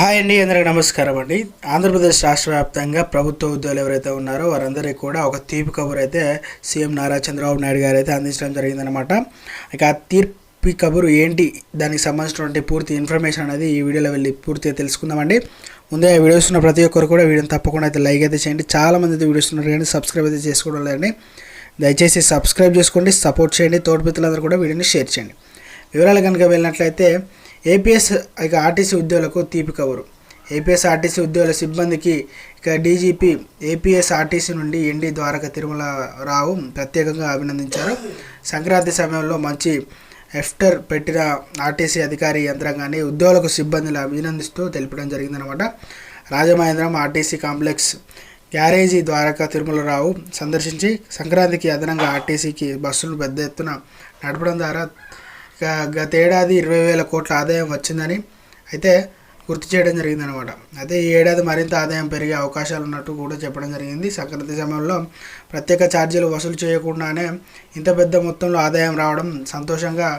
Hi అండి అందరికి నమస్కారం అండి. ఆంధ్రప్రదేశ్ రాష్ట్ర వ్యాప్తంగా ప్రభుత్వ ఉద్యోగులు ఎవరైతే ఉన్నారో వారందరికీ కూడా ఒక తీర్పు కబురు అయితే సీఎం నారా చంద్రబాబు నాయుడు గారు అయితే అందించడం జరిగిందనమాట ఇక ఆ తీర్పి కబురు ఏంటి దానికి సంబంధించినటువంటి పూర్తి ఇన్ఫర్మేషన్ అనేది ఈ వీడియోలో వెళ్ళి పూర్తిగా తెలుసుకుందామండి. ముందే వీడియోస్ ఉన్న ప్రతి ఒక్కరు కూడా వీడియోని తప్పకుండా అయితే లైక్ అయితే చేయండి. చాలా మంది అయితే వీడియోస్ ఉన్నారు కానీ సబ్స్క్రైబ్ అయితే చేసుకోవడం లేదండి. దయచేసి సబ్స్క్రైబ్ చేసుకోండి సపోర్ట్ చేయండి. తోటి మిత్రులందరూ కూడా వీడియోని షేర్ చేయండి. వివరాలు కనుక వెళ్ళినట్లయితే ఏపీఎస్ ఇక ఆర్టీసీ ఉద్యోగులకు తీపి కవరు ఏపీఎస్ ఆర్టీసీ ఉద్యోగుల సిబ్బందికి ఇక డీజీపీ ఏపీఎస్ ఆర్టీసీ నుండి ఎండి ద్వారక తిరుమల రావు ప్రత్యేకంగా అభినందించారు. సంక్రాంతి సమయంలో మంచి ఎఫ్టర్ పెట్టిన ఆర్టీసీ అధికారి యంత్రాంగాన్ని ఉద్యోగులకు సిబ్బందిని అభినందిస్తూ తెలపడం జరిగిందనమాట Rajamahendram RTC complex garage Dwaraka Tirumalarao సందర్శించి సంక్రాంతికి అదనంగా ఆర్టీసీకి బస్సులు పెద్ద ఎత్తున నడపడం ద్వారా గతేడాది ఇరవై వేల కోట్ల ఆదాయం వచ్చిందని అయితే గుర్తు చేయడం జరిగిందనమాట అయితే ఈ ఏడాది మరింత ఆదాయం పెరిగే అవకాశాలు ఉన్నట్టు కూడా చెప్పడం జరిగింది. సంక్రాంతి సమయంలో ప్రత్యేక ఛార్జీలు వసూలు చేయకుండానే ఇంత పెద్ద మొత్తంలో ఆదాయం రావడం సంతోషంగా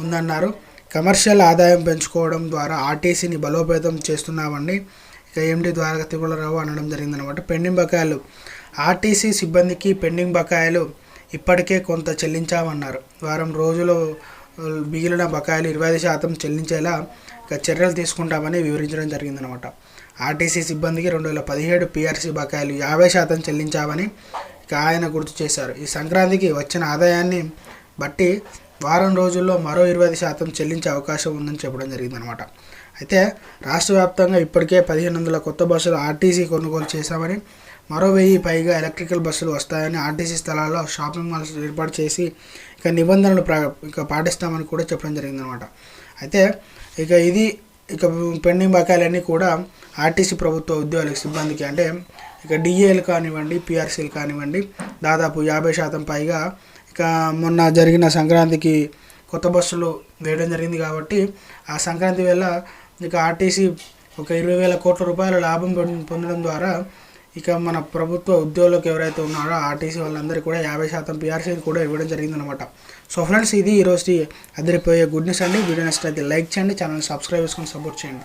ఉందన్నారు. కమర్షియల్ ఆదాయం పెంచుకోవడం ద్వారా ఆర్టీసీని బలోపేతం చేస్తున్నామండి. ఇక ఎండి ద్వారక తిరుమలరావు అనడం జరిగిందనమాట పెండింగ్ బకాయిలు ఆర్టీసీ సిబ్బందికి పెండింగ్ బకాయిలు ఇప్పటికే కొంత చెల్లించామన్నారు. వారం రోజులు మిగిలిన బకాయిలు ఇరవై ఐదు శాతం చెల్లించేలా చర్యలు తీసుకుంటామని వివరించడం జరిగిందనమాట. ఆర్టీసీ సిబ్బందికి రెండు వేల పదిహేడు పీఆర్సీ బకాయిలు యాభై శాతం చెల్లించామని ఆయన గుర్తు చేశారు. ఈ సంక్రాంతికి వచ్చిన ఆదాయాన్ని బట్టి వారం రోజుల్లో మరో ఇరవై శాతం చెల్లించే అవకాశం ఉందని చెప్పడం జరిగిందనమాట అయితే రాష్ట్ర వ్యాప్తంగా ఇప్పటికే పదిహేను వందల కొత్త బస్సులు ఆర్టీసీ కొనుగోలు చేశామని మరో వెయ్యి పైగా ఎలక్ట్రికల్ బస్సులు వస్తాయని ఆర్టీసీ స్థలాల్లో షాపింగ్ మాల్స్ ఏర్పాటు చేసి ఇక నిబంధనలు ఇక పాటిస్తామని కూడా చెప్పడం జరిగిందనమాట అయితే ఇక ఇది ఇక పెండింగ్ బకాయిలన్నీ కూడా ఆర్టీసీ ప్రభుత్వ ఉద్యోగులకు సిబ్బందికి అంటే ఇక డిఏలు కానివ్వండి పిఆర్సీలు కానివ్వండి దాదాపు యాభై శాతం పైగా ఇక మొన్న జరిగిన సంక్రాంతికి కొత్త బస్సులు వేయడం జరిగింది కాబట్టి ఆ సంక్రాంతి వేళ ఇక ఆర్టీసీ ఒక ఇరవై వేల కోట్ల రూపాయల లాభం పొందడం ద్వారా ఇక మన ప్రభుత్వ ఉద్యోగులకు ఎవరైతే ఉన్నారో ఆర్టీసీ వాళ్ళందరికీ కూడా యాభై శాతం పిఆర్సీ కూడా ఇవ్వడం జరిగిందనమాట సో ఫ్రెండ్స్ ఇది ఈరోజు అదిరిపోయే గుడ్ న్యూస్ అండి. వీడియో అయితే లైక్ చేయండి ఛానల్ సబ్స్క్రైబ్ చేసుకొని సపోర్ట్ చేయండి.